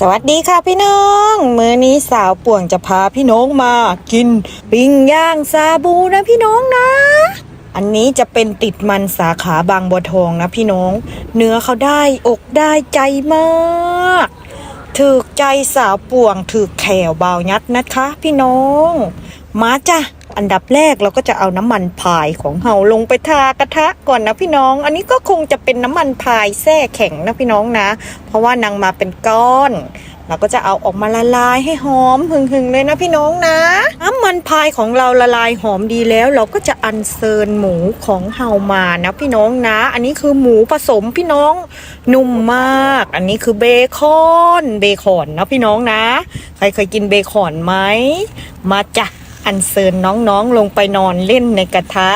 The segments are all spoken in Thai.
สวัสดีค่ะพี่น้อง มื้อนี้สาวป่วงจะพาพี่น้องมากิน ปิ้งย่างซาบูนะพี่น้องนะ อันนี้จะเป็นติดมันสาขาบางบัวทองนะพี่น้อง เนื้อเขาได้อกได้ใจมากถึกใจสาวป่วงถึกแขวเบายัดนะคะ พี่น้อง มาจ้ะ อันดับแรกเราก็จะเอาน้ำมันพายของเฮาลงไปทากระทะก่อนนะพี่น้อง อันนี้ก็คงจะเป็นน้ำมันพายแช่แข็งนะพี่น้องนะ เพราะว่านางมาเป็นก้อนเราก็จะเอาออกมาละลายให้หอมหึงๆเลยนะพี่น้องนะน้ำมันพายของเราละลายหอมดีแล้ว เราก็จะอัญเชิญหมูของเฮามานะพี่น้องนะ อันนี้คือหมูผสมพี่น้องนุ่มมาก อันนี้คือเบคอนเบคอนนะพี่น้องนะ ใครเคยกินเบคอนไหมมาจ้ะ อันเซินน้องๆลงไปนอนเล่นในกระทะ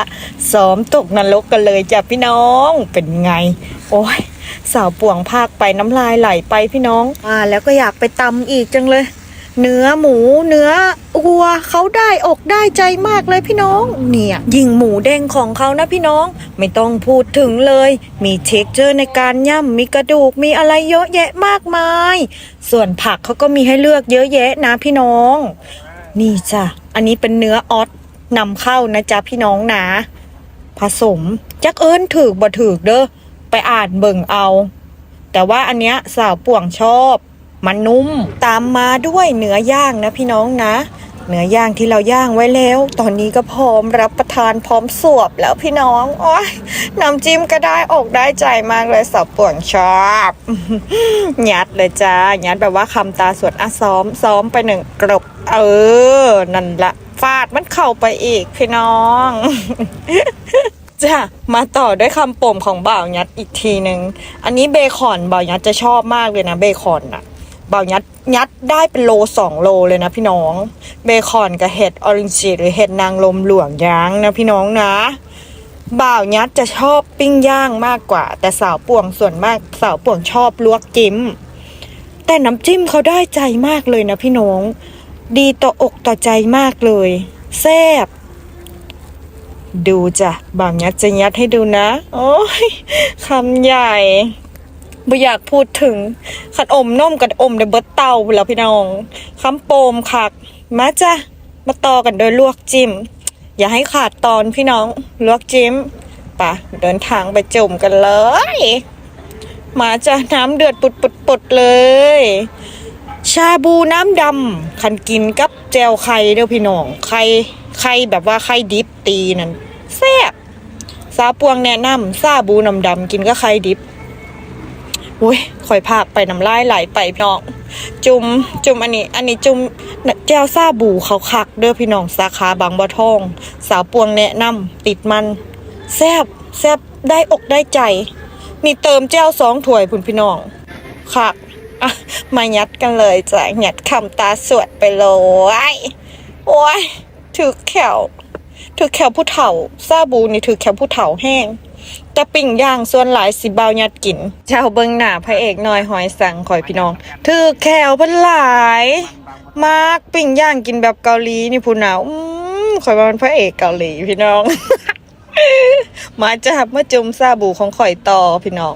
ซ้อมตกนรกกันเลยจ้ะพี่น้องเป็นไง โอ้ยสาวป่วงภาคไปน้ำลายไหลไปพี่น้องอ่าแล้วก็อยากไปตำอีกจังเลย เนื้อหมูเนื้อวัวเขาได้อกได้ใจมากเลยพี่น้อง เนี่ยยิงหมูเด้งของเขานะพี่น้องไม่ต้องพูดถึงเลย มีเท็กเจอร์ในการย่ำมีกระดูกมีอะไรเยอะแยะมากมาย ส่วนผักเขาก็มีให้เลือกเยอะแยะนะพี่น้อง นี่จ้ะ อันนี้เป็นเนื้อออสนำเข้านะจ๊ะพี่น้องนะ ผสม จักเอิญถือบ่ถือเด้อ ไปอ่านเบิ่งเอา แต่ว่าอันเนี้ยสาวป่วงชอบ มันนุ่ม ตามมาด้วยเนื้อย่างนะพี่น้องนะ เนื้อย่างที่เราย่างไว้แล้ว ตอนนี้ก็พร้อมรับประทานพร้อมสวบแล้วพี่น้องโอ้ยน้ำจิ้มก็ได้อกได้ใจมากเลยสาวป่วงชอบยัดเลยจ้ายัดแบบว่าคำตาสวดอะซ้อมซ้อมไปหนึ่งกรบเออ นั่นละฟาดมันเข้าไปอีกพี่น้องจ้ะมาต่อด้วยคำปมของบ่าวยัดอีกทีหนึ่งอันนี้เบคอนบ่าวยัดจะชอบมากเลยนะเบคอนอะบ่าวยัด ยัดได้เป็นโลสองโลเลยนะพี่น้อง เบคอนกับเห็ดออรินจิหรือเห็ดนางลมหลวงยางนะพี่น้องนะ บ่าวยัดจะชอบปิ้งย่างมากกว่า แต่สาวป่วงส่วนมากสาวป่วงชอบลวกจิ้ม แต่น้ำจิ้มเขาได้ใจมากเลยนะพี่น้อง ดีต่ออกต่อใจมากเลยแซ่บดูจ้ะบางยัดจะยัดให้ดูนะ โอ้ยคำใหญ่ ไม่อยากพูดถึงขันอมนมกับอมในเบิร์ตเตาแล้วพี่น้องคำโปมคัก มาจ้ะมาต่อกันโดยลวกจิ้ม อย่าให้ขาดตอนพี่น้องลวกจิ้มปะเดินทางไปจุ่มกันเลย มาจ้ะน้ำเดือดปุดปุดปุดๆเลย ชาบูน้ำดำคันกินกับแจวไข่เด้อพี่น้องไข่ไข่แบบว่าไข่ดิบตีนั่นแซ่บสาปวงแนะนำซาบูน้ำดำกินก็ไข่ดิบ อ้ยข่อยภาคไปน้ำลายไหลไปพี่น้อง จุมจุมอันนี้ อันนี้จุมแจวซาบูเขาคัก เด้อพี่น้องสาขาบางบัวทอง สาวปวงแนะนำติดมัน แซบแซบได้อกได้ใจนี่เติมแจ้วสองถ้วยพุ่นพี่น้องค่ะอะมายัดกันเลยจ้ะยัดคำตาสวดไปเลยโอ้ยถือแขวถือแขวผู้เฒ่าซาบูนี่ถือแขวผู้เฒ่าแห้ง จะปิ่งย่างส่วนหลายสิบาวยัดกินเจ้าเบิงหน้าพระเอกน้อยหอยสังคอยพี่น้องถือแขวเป็นหลาย มากปิ่งย่างกินแบบเกาหลีนี่พูนาวอืมคอยว่ามันพระเอกเกาหลีพี่น้อง มาจับมาจุ่มซาบูของข่อยต่อพี่น้อง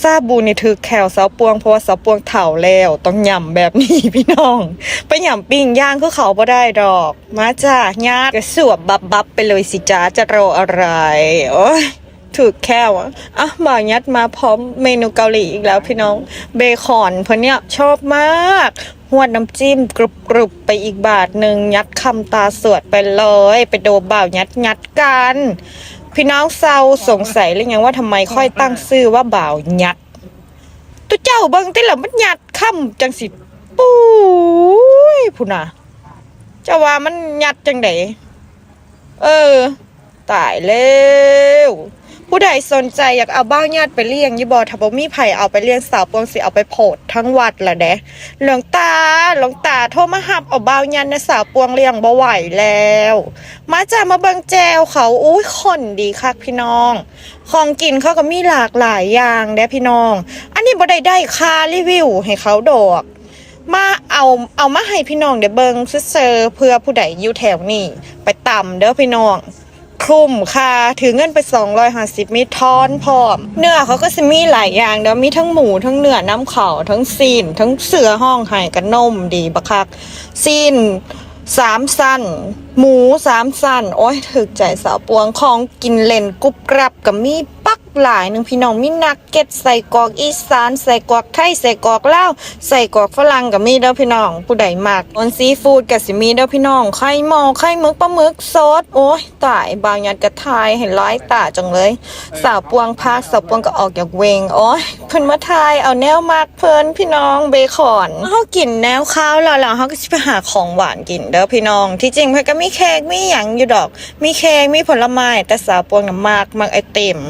ซาบูนี่ถือแขวสาวปวงเพราะว่าสาวปวงเถ่าแล้ว ต้องหย่ำแบบนี้พี่น้อง ไปหย่ำปิ้งย่างคือเขาบ่ได้ดอก มาจ้าญาติกระสวบบับบับไปเลยสิจ้าจะรออะไร โอ้ย ถือแค่วะอะบ่าวยัดมาพร้อมเมนูเกาหลีอีกแล้วพี่น้อง เบคอนเพื่อนเนี่ยชอบมากหวดน้ำจิ้มกรุบกรุบๆไปอีกบาทหนึ่งยัดคำตาสวดไปเลย ไปโดบ่าวยัดยัดกัน พี่น้องเศร้าสงสัยหรือยังว่าทำไมค่อยตั้งชื่อว่าบ่าวยัดตัวเจ้าเบิ่งติละมันยัดคำจังสิปุ้ยพูน่ะเจ้าว่ามันยัดจังไดเออ ตายแล้ว ผู้ใดสนใจอยากเอาบ้างญาติไปเลี้ยงยี่บอถ้าบ่มีไผเอาไปเลี้ยงสาวปวงสิเอาไปโพดทั้งวัดละเด้หลวงตาหลวงตาโทรมาหับเอาบ้างญาติในสาวปวงเลี้ยงบ่ไหวแล้ว มาจากมาเบิงแจวเขาอุ้ยคนดีคักพี่น้อง ของกินเขาก็มีหลากหลายอย่างเด้พี่น้อง อันนี้บ่ได้ได้ค่ารีวิวให้เขาดอกมาเอาเอามาให้พี่น้องเดี๋ยวเบิงเซอร์เพื่อผู้ใดอยู่แถวนี้ไปต่ำเด้อพี่น้อง คลุมค่ะ ถือเงินไป 250มิทอนพร้อม เนื้อเขาก็จะมีหลายอย่างเดียวมีทั้งหมูทั้งเนื้อน้ำเขาทั้งซีน ทั้งเสือห้องไห่กันนมดีบักคักซีนสามสั้น หมูสามสั้น โอ้ยถึกใจสาวปวงของกินเล่นกรุบกรับกับมี หลายหนึ่งพี่น้องมีนักเก็ตใส่กรอกอีสานใส่กรอกไทยใส่กรอกลาวใส่กรอกฝรั่งกับมีเด้อพี่น้อง ผู้ใดมักออนซีฟู้ดกับสิมีเด้อพี่น้องไข่หมอไข่หมึกปลาหมึกซอสโอ้ยตายบางยัดกระทายเห็นร้ายตาจังเลย สาวปวงพักสาวปวงก็ออกจากเวงโอ้ยเพิ่นมาทายเอาแนวมากเพิ่นพี่น้องเบคอนเฮากินแนวข้าวแล้วแล้วเฮาก็สิไปหาของหวานกินเด้อพี่น้อง ที่จริงเพิ่นก็มีเค้กมีหยังอยู่ดอก มีเค้กมีผลไม้แต่สาวปวงน่ะมากมากไอติม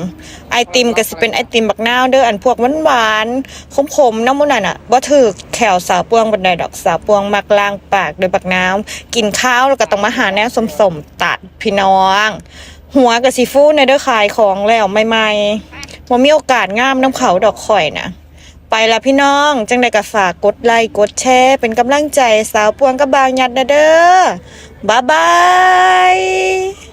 ไออติมก็สิเป็นไอติมบักนาวเด้ออันพวกหวานๆขมๆน้ำมันนั่นน่ะบ่ถูกแขวสาวปวงบันไดดอกสาวปวงมักล้างปากโดยบักน้ำกินข้าวแล้วก็ต้องมาหาแนวสมๆตัดพี่น้อง หัวกับซีฟู้ดในเด้อขายของแล้วใหม่ๆว่ามีโอกาสงามน้ำเขาดอกข่อยนะไปละพี่น้อง จังได้ก็ฝากกดไลค์กดแชร์เป็นกำลังใจสาวปวงกับบางยัดนะเด้อบ๊ายบาย